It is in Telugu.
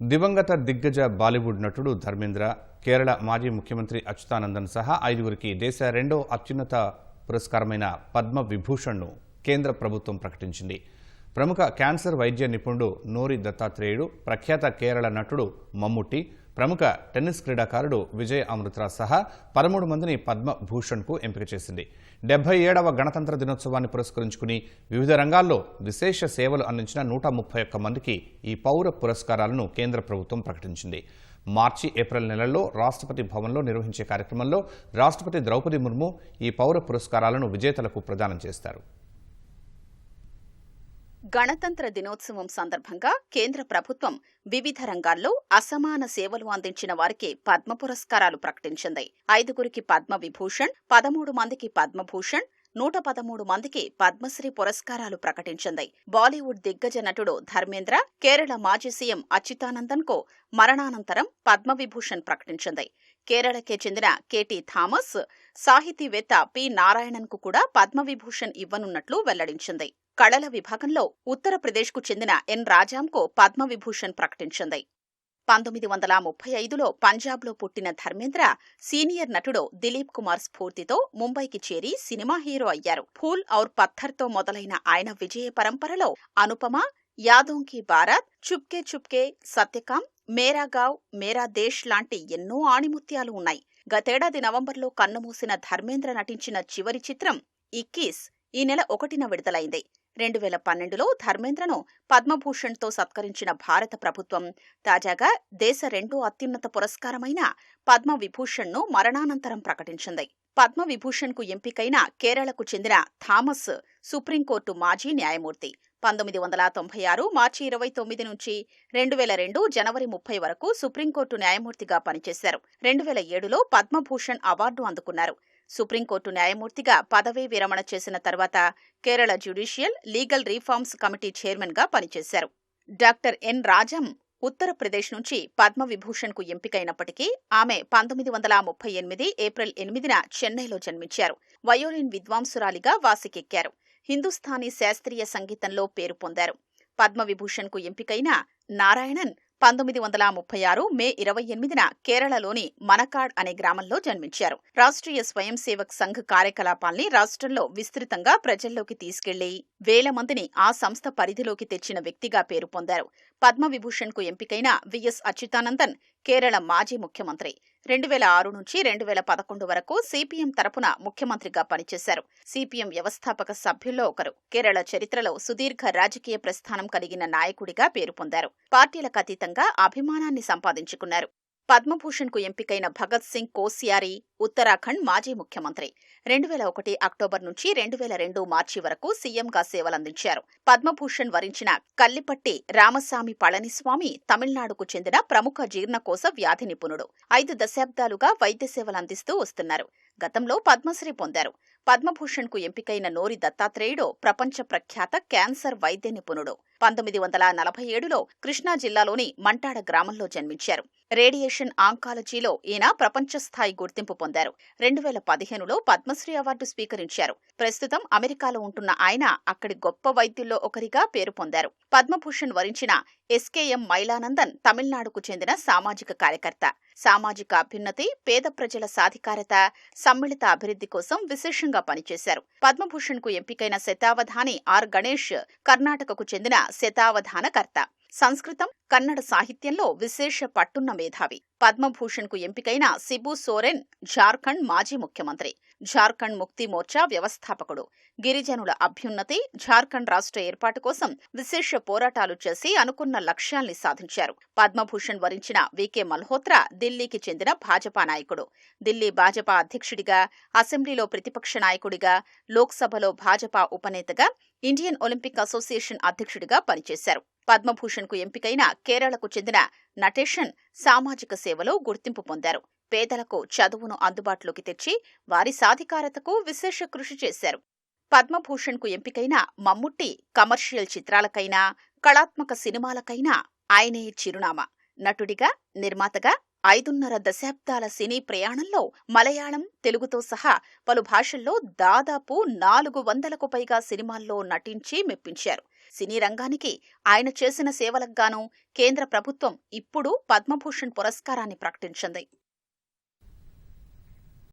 దివంగత దిగ్గజ బాలీవుడ్ నటుడు ధర్మేంద్ర కేరళ మాజీ ముఖ్యమంత్రి అచ్యుతానందన్ సహా ఐదుగురికి దేశ రెండో అత్యున్నత పురస్కారమైన పద్మ విభూషణ్ను కేంద్ర ప్రభుత్వం ప్రకటించింది. ప్రముఖ క్యాన్సర్ వైద్య నిపుణుడు నోరి దత్తాత్రేయుడు ప్రఖ్యాత కేరళ నటుడు మమ్ముట్టి ప్రముఖ టెన్నిస్ క్రీడాకారుడు విజయ్ అమృత్రా సహా పదమూడు మందిని పద్మభూషణ్కు ఎంపిక చేసింది. డెబ్బై ఏడవ గణతంత్ర దినోత్సవాన్ని పురస్కరించుకుని వివిధ రంగాల్లో విశేష సేవలు అందించిన నూట ముప్పై ఒక్క మందికి ఈ పౌర పురస్కారాలను కేంద్ర ప్రభుత్వం ప్రకటించింది. మార్చి ఏప్రిల్ నెలల్లో రాష్ట్రపతి భవన్లో నిర్వహించే కార్యక్రమంలో రాష్ట్రపతి ద్రౌపది ముర్ము ఈ పౌర పురస్కారాలను విజేతలకు ప్రదానం చేస్తారు. గణతంత్ర దినోత్సవం సందర్భంగా కేంద్ర ప్రభుత్వం వివిధ రంగాల్లో అసమాన సేవలు అందించిన వారికి పద్మ పురస్కారాలు ప్రకటించింది. ఐదుగురికి పద్మ విభూషణ్ పదమూడు మందికి పద్మభూషణ్ నూట పదమూడు మందికి పద్మశ్రీ పురస్కారాలు ప్రకటించింది. బాలీవుడ్ దిగ్గజ నటుడు ధర్మేంద్ర కేరళ మాజీ సీఎం అచ్యుతానందన్కు మరణానంతరం పద్మవిభూషణ్ ప్రకటించింది. కేరళకే చెందిన కేటీ థామస్ సాహితీవేత్త పి. నారాయణన్కు కూడా పద్మవిభూషణ్ ఇవ్వనున్నట్లు వెల్లడించింది. కళల విభాగంలో ఉత్తరప్రదేశ్కు చెందిన ఎన్. రాజాంకు పద్మవిభూషణ్ ప్రకటించింది. పంతొమ్మిది వందల ముప్పై ఐదులో పంజాబ్లో పుట్టిన ధర్మేంద్ర సీనియర్ నటుడు దిలీప్ కుమార్ స్ఫూర్తితో ముంబైకి చేరి సినిమా హీరో అయ్యారు. ఫూల్ ఔర్ పత్థర్తో మొదలైన ఆయన విజయ పరంపరలో అనుపమ యాదోంకి బారాత్ చుప్కే చుప్కే సత్యకాం మేరా గావ్ మేరా దేశ్ లాంటి ఎన్నో ఆణిముత్యాలు ఉన్నాయి. గతేడాది నవంబర్లో కన్నుమూసిన ధర్మేంద్ర నటించిన చివరి చిత్రం ఇక్కీస్ ఈ నెల ఒకటిన విడుదలైంది. రెండు వేల పన్నెండులో ధర్మేంద్రను పద్మభూషణ్తో సత్కరించిన భారత ప్రభుత్వం తాజాగా దేశ రెండో అత్యున్నత పురస్కారమైన పద్మ విభూషణ్ను మరణానంతరం ప్రకటించింది. పద్మ విభూషణ్కు ఎంపికైన కేరళకు చెందిన థామస్ సుప్రీంకోర్టు మాజీ న్యాయమూర్తి పంతొమ్మిది వందల తొంభై ఆరు మార్చి ఇరవై తొమ్మిది నుంచి రెండు వేల రెండు జనవరి ముప్పై వరకు సుప్రీంకోర్టు న్యాయమూర్తిగా పనిచేశారు. రెండు వేల ఏడులో పద్మభూషణ్ అవార్డు అందుకున్నారు. సుప్రీంకోర్టు న్యాయమూర్తిగా పదవీ విరమణ చేసిన తర్వాత Kerala judicial legal reforms committee చైర్మన్గా పనిచేశారు. డాక్టర్ ఎన్ రాజం ఉత్తరప్రదేశ్ నుంచి పద్మవిభూషణ్కు ఎంపికైనప్పటికీ ఆమె పంతొమ్మిది వందల ముప్పై ఎనిమిది ఏప్రిల్ ఎనిమిదిన చెన్నైలో జన్మించారు. వయోలిన్ విద్వాంసురాలిగా వాసికెక్కారు. హిందుస్థానీ శాస్త్రీయ సంగీతంలో పేరు పొందారు. పద్మవిభూషణ్కు ఎంపికైన నారాయణన్ పంతొమ్మిది వందల ముప్పై ఆరు మే ఇరవై ఎనిమిదిన కేరళలోని మనకాడ్ అనే గ్రామంలో జన్మించారు. రాష్ట్రీయ స్వయం సేవక్ సంఘ్ కార్యకలాపాల్ని రాష్ట్రంలో విస్తృతంగా ప్రజల్లోకి తీసుకెళ్ళి వేల మందిని ఆ సంస్థ పరిధిలోకి తెచ్చిన వ్యక్తిగా పేరు పొందారు. పద్మవిభూషణ్కు ఎంపికైన విఎస్ అచ్యుతానందన్ కేరళ మాజీ ముఖ్యమంత్రి. రెండు వేల ఆరు నుంచి రెండు వేల పదకొండు వరకు సిపిఎం తరపున ముఖ్యమంత్రిగా పనిచేశారు. సిపిఎం వ్యవస్థాపక సభ్యుల్లో ఒకరు. కేరళ చరిత్రలో సుదీర్ఘ రాజకీయ ప్రస్థానం కలిగిన నాయకుడిగా పేరు పొందారు. పార్టీలకు అతీతంగా అభిమానాన్ని సంపాదించుకున్నారు. పద్మభూషణ్కు ఎంపికైన భగత్ సింగ్ కోసియారి ఉత్తరాఖండ్ మాజీ ముఖ్యమంత్రి. రెండు వేల ఒకటి అక్టోబర్ నుంచి రెండు వేల రెండు మార్చి వరకు సీఎంగా సేవలందించారు. పద్మభూషణ్ వరించిన కల్లిపట్టి రామస్వామి పళనిస్వామి తమిళనాడుకు చెందిన ప్రముఖ జీర్ణకోశ వ్యాధి నిపుణుడు. ఐదు దశాబ్దాలుగా వైద్య సేవలందిస్తూ వస్తున్నారు. గతంలో పద్మశ్రీ పొందారు. పద్మభూషణ్కు ఎంపికైన నోరి దత్తాత్రేయుడు ప్రపంచ ప్రఖ్యాత క్యాన్సర్ వైద్య నిపుణుడు. పంతొమ్మిది వందల నలభై ఏడులో కృష్ణా జిల్లాలోని మంటాడ గ్రామంలో జన్మించారు. రేడియేషన్ ఆంకాలజీలో ఈయన ప్రపంచ స్థాయి గుర్తింపు పొందారు. రెండు వేల పదిహేనులో పద్మశ్రీ అవార్డు స్వీకరించారు. ప్రస్తుతం అమెరికాలో ఉంటున్న ఆయన అక్కడి గొప్ప వైద్యుల్లో ఒకరిగా పేరు పొందారు. పద్మభూషణ్ వరించిన ఎస్కేఎం మైలానందన్ తమిళనాడుకు చెందిన సామాజిక కార్యకర్త. సామాజిక అభ్యున్నతి పేద ప్రజల సాధికారత సమ్మిళిత అభివృద్ధి కోసం విశేషంగా పనిచేశారు. పద్మభూషణ్కు ఎంపికైన శతావధాని ఆర్ గణేష్ కర్ణాటకకు చెందిన శతావధానకర్త. సంస్కృతం కన్నడ సాహిత్యంలో విశేష పట్టున్న మేధావి. పద్మభూషణ్కు ఎంపికైన సిబు సోరెన్ జార్ఖండ్ మాజీ ముఖ్యమంత్రి. జార్ఖండ్ ముక్తి మోర్చా వ్యవస్థాపకుడు. గిరిజనుల అభ్యున్నతి జార్ఖండ్ రాష్ట్ర ఏర్పాటు కోసం విశేష పోరాటాలు చేసి అనుకున్న లక్ష్యాల్ని సాధించారు. పద్మభూషణ్ వరించిన వికే మల్హోత్రా ఢిల్లీకి చెందిన భాజపా నాయకుడు. ఢిల్లీ భాజపా అధ్యక్షుడిగా అసెంబ్లీలో ప్రతిపక్ష నాయకుడిగా లోక్సభలో భాజపా ఉపనేతగా ఇండియన్ ఒలింపిక్ అసోసియేషన్ అధ్యక్షుడిగా పనిచేశారు. పద్మభూషణ్కు ఎంపికైన కేరళకు చెందిన నటేషన్ సామాజిక సేవలో గుర్తింపు పొందారు. పేదలకు చదువును అందుబాటులోకి తెచ్చి వారి సాధికారతకు విశేష కృషి చేశారు. పద్మభూషణ్కు ఎంపికైన మమ్ముట్టి కమర్షియల్ చిత్రాలకైనా కళాత్మక సినిమాలకైనా ఆయనే చిరునామా. నటుడిగా నిర్మాతగా ఐదున్నర దశాబ్దాల సినీ ప్రయాణంలో మలయాళం తెలుగుతో సహా పలు భాషల్లో దాదాపు నాలుగు వందలకు పైగా సినిమాల్లో నటించి మెప్పించారు. సినీ రంగానికి ఆయన చేసిన సేవలకు గాను కేంద్ర ప్రభుత్వం ఇప్పుడు పద్మభూషణ్ పురస్కారాన్ని ప్రకటించింది.